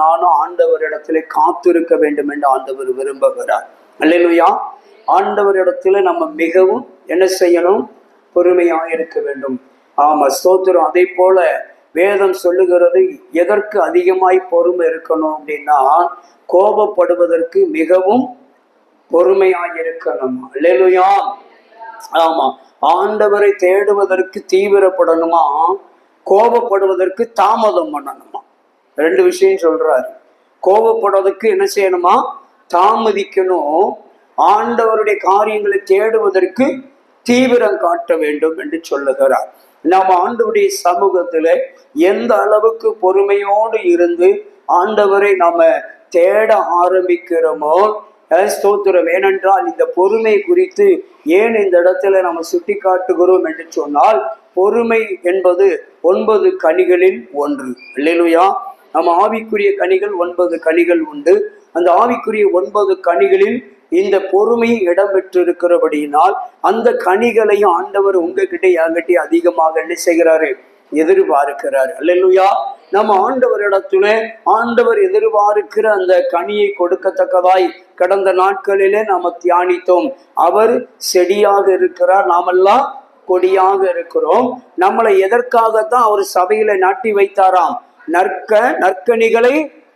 நானும் ஆண்டவரிடத்திலே காத்திருக்க வேண்டும் என்று ஆண்டவர் விரும்புகிறார். அல்லேலூயா. ஆண்டவரிடத்துல நம்ம மிகவும் என்ன செய்யணும்? பொறுமையாக இருக்க வேண்டும். ஆமா ஸ்தோத்திரம். அதே போல வேதம் சொல்லுகிறது எதற்கு அதிகமாய் பொறுமை இருக்கணும்? அப்படின்னா கோபப்படுவதற்கு மிகவும் பொறுமையாக இருக்கணும். அல்லையா ஆமா ஆண்டவரை தேடுவதற்கு தீவிரப்படணுமா? கோபப்படுவதற்கு தாமதம் பண்ணணும்? ரெண்டு விஷயம் சொல்றாரு. கோபப்படுறதுக்கு என்ன செய்யணுமா? தாமதிக்கணும். ஆண்டவருடைய காரியங்களை தேடுவதற்கு தீவிரம் காட்ட வேண்டும் என்று சொல்லுகிறார். நாம் ஆண்டவருடைய சமூகத்துல எந்த அளவுக்கு பொறுமையோடு இருந்து ஆண்டவரை நாம தேட ஆரம்பிக்கிறோமோ ஸ்தோத்திரம். ஏனென்றால் இந்த பொறுமை குறித்து ஏன் இந்த இடத்துல நம்ம சுட்டி காட்டுகிறோம் என்று சொன்னால் பொறுமை என்பது ஒன்பது கனிகளில் ஒன்று. இல்லையா நம்ம ஆவிக்குரிய கனிகள் ஒன்பது கனிகள் உண்டு. அந்த ஆவிக்குரிய ஒன்பது கனிகளில் இந்த பொறுமை இடம்பெற்றிருக்கிறபடியினால் அந்த கனிகளையும் ஆண்டவர் உங்ககிட்ட என்கிட்ட அதிகமாக என்ன செய்கிறாரு? எதிர்பார்க்கிறார். அல்லேலூயா. நம்ம ஆண்டவரிடத்துல ஆண்டவர் எதிர்பார்க்கிற அந்த கனியை கொடுக்கத்தக்கதாய் கடந்த நாட்களிலே நாம தியானித்தோம். அவர் செடியாக இருக்கிறார். நாமெல்லாம் கொடியாக இருக்கிறோம். நம்மளை எதற்காகத்தான் அவர் சபையில நாட்டி வைத்தாராம்? நற்க நற்கனிகளை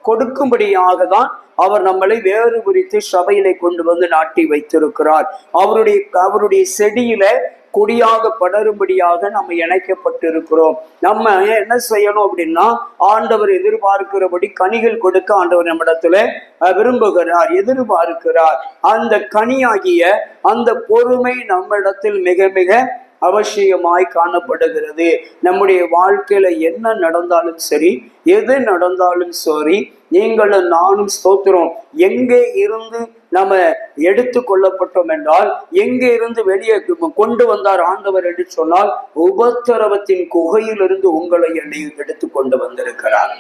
கொடுக்கும்படியாக தான் அவர் நம்மளை வேறு குறித்து சபையிலே கொண்டு வந்து நாட்டி வைத்திருக்கிறார். அவருடைய அவருடைய செடியில கொடியாக படரும்படியாக நம்ம இணைக்கப்பட்டிருக்கிறோம். நம்ம என்ன செய்யணும் அப்படின்னா ஆண்டவர் எதிர்பார்க்கிறபடி கனிகள் கொடுக்க ஆண்டவர் நம்மிடத்துல விரும்புகிறார் எதிர்பார்க்கிறார். அந்த கனியாகிய அந்த பொறுமை நம்மிடத்தில் மிக மிக அவசியமாய் காணப்படுகிறது. நம்முடைய வாழ்க்கையில என்ன நடந்தாலும் சரி எது நடந்தாலும் சரி நீங்களும் நானும் ஸ்தோத்திரம். எங்கே இருந்து நம்ம எடுத்து கொள்ளப்பட்டோம் என்றால் எங்கே இருந்து வெளியே கொண்டு வந்தார் ஆண்டவர் என்று சொன்னால் உபத்திரவத்தின் குகையிலிருந்து உங்களை என்னை எடுத்து கொண்டு வந்திருக்கிறார்.